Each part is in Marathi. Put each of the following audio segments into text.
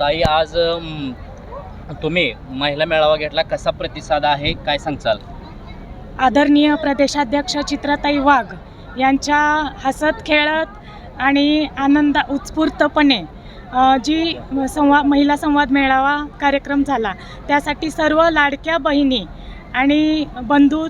ताई आज तुम्ही महिला मेळावा घेतला. कसा प्रतिसाद आहे? काय सांगचाल? आदरणीय प्रदेशाध्यक्ष चित्राताई वाघ यांच्या हसत खेळत आणि आनंदा उत्स्फूर्तपणे जी संवाद महिला संवाद मेळावा कार्यक्रम झाला त्यासाठी सर्व लाडक्या बहिणी आणि बंधू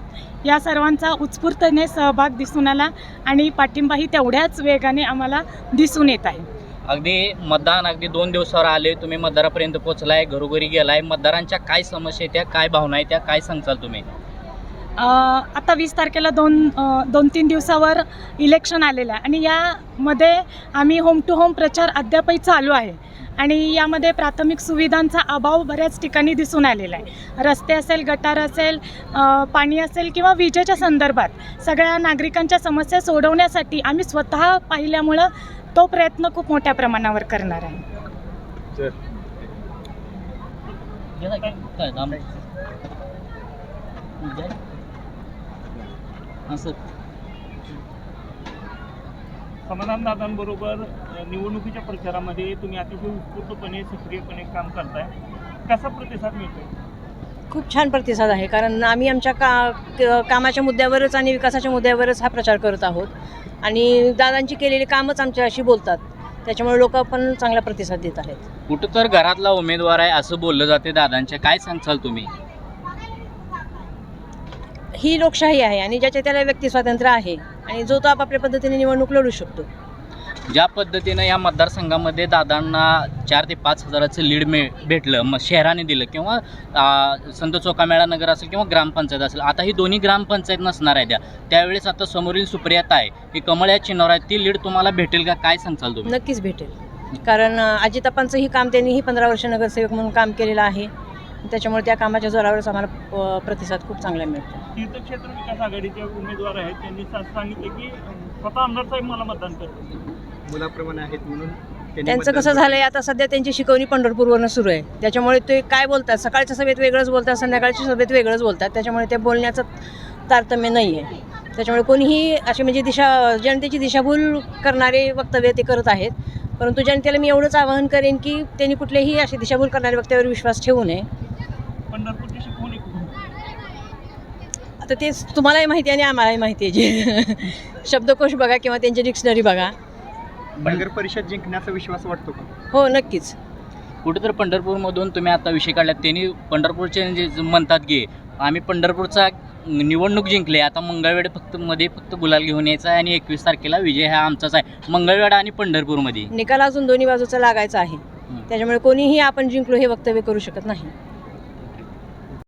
या सर्वांचा उत्स्फूर्तने सहभाग दिसून आला आणि पाठिंबाही तेवढ्याच वेगाने आम्हाला दिसून येत आहे. अगदी मतदान अगदी दोन दिवसावर आले तुम्ही मतदारापर्यंत पोहोचलाय घरोघरी गेलाय. मतदारांच्या काय समस्या आहेत त्या काय भावना आहेत त्या काय सांगचाल तुम्ही? अ, आता वीस तारखेला दोन अ, दोन तीन दिवसावर इलेक्शन आलेलं आहे. आणि यामध्ये आम्ही होम टू होम प्रचार अद्यापही चालू आहे. आणि यामध्ये प्राथमिक सुविधांचा अभाव बऱ्याच ठिकाणी दिसून आलेला आहे. रस्ते असेल गटार असेल पाणी असेल किंवा विजेच्या संदर्भात सगळ्या नागरिकांच्या समस्या सोडवण्यासाठी आम्ही स्वतः पाहिल्यामुळं तो प्रयत्न खूप मोठ्या प्रमाणावर करणार आहे. असं समाधान दादांबरोबर अ, निवडणुकीच्या प्रचारामध्ये तुम्ही अतिशय उत्स्फूर्तपणे सक्रियपणे काम करताय. कसा प्रतिसाद मिळतोय? खूप छान प्रतिसाद आहे कारण आम्ही आमच्या का कामाच्या मुद्द्यावरच आणि विकासाच्या मुद्द्यावरच हा प्रचार करत आहोत. आणि दादांची केलेली कामच आमच्याशी बोलतात. त्याच्यामुळे लोक पण चांगला प्रतिसाद देत आहेत. कुठं तर घरातला उमेदवार आहे असं बोललं जाते दादांच्या. काय सांगचाल तुम्ही? ही लोकशाही आहे आणि ज्याच्या त्याला व्यक्ती स्वातंत्र्य आहे आणि जो तो आपापल्या पद्धतीने निवडणूक लढू शकतो. ज्या पद्धतीनं या मतदारसंघामध्ये दादांना चार ते पाच हजाराचं लीड मिळ भेटलं मग शहराने दिलं किंवा संत चोकामेळा नगर असेल किंवा ग्रामपंचायत असेल आता ही दोन्ही ग्रामपंचायत नसणार आहे त्या त्यावेळेस आता समोरील सुप्रियाता आहे ही कमळ या चिन्हावर आहे ती लीड तुम्हाला भेटेल का? काय सांगचाल तुम्ही? नक्कीच भेटेल. कारण अजितापांचंही काम त्यांनीही पंधरा वर्ष नगरसेवक म्हणून काम केलेलं आहे. त्याच्यामुळे त्या कामाच्या जोरावरच आम्हाला प्रतिसाद खूप चांगला मिळतो. तीर्थक्षेत्र विकास आघाडीचे उमेदवार आहेत. त्यांनी सांगितले की स्वतः आमदार साहेब मला मतदान करतो मुलाप्रमाणे आहेत म्हणून त्यांचं कसं. झालंय आता सध्या त्यांची शिकवणी पंढरपूरवरनं सुरू आहे. त्याच्यामुळे ते काय बोलतात? सकाळच्या सभेत वेगळंच बोलतात संध्याकाळच्या सभेत वेगळंच बोलतात. त्याच्यामुळे ते बोलण्याचं तारतम्य नाही आहे त्याच्यामुळे कोणीही असे म्हणजे दिशा जनतेची दिशाभूल करणारे वक्तव्य ते करत आहेत. परंतु जनतेला मी एवढंच आवाहन करेन की त्यांनी कुठलेही असे दिशाभूल करणाऱ्या वक्तव्यावर विश्वास ठेवू नये. पंढरपूरची शिकवणी आता तेच तुम्हालाही माहिती आहे आणि आम्हालाही माहिती आहे जे शब्दकोश बघा किंवा त्यांची डिक्शनरी बघा. नगर परिषद जिंकण्याचा विश्वास वाटतो का? हो नक्कीच. कुठं तर पंढरपूरमधून तुम्ही आता विषय काढला त्यांनी पंढरपूरचे जे जे म्हणतात की आम्ही पंढरपूरचा निवडणूक जिंकले आता मंगळवेढ फक्त मध्ये फक्त गुलाल घेऊन यायचा आहे आणि एकवीस तारखेला विजय हा आमचाच आहे. मंगळवेढा आणि पंढरपूरमध्ये. निकाल अजून दोन्ही बाजूचा लागायचा आहे. त्याच्यामुळे कोणीही आपण जिंकलो हे वक्तव्य करू शकत नाही.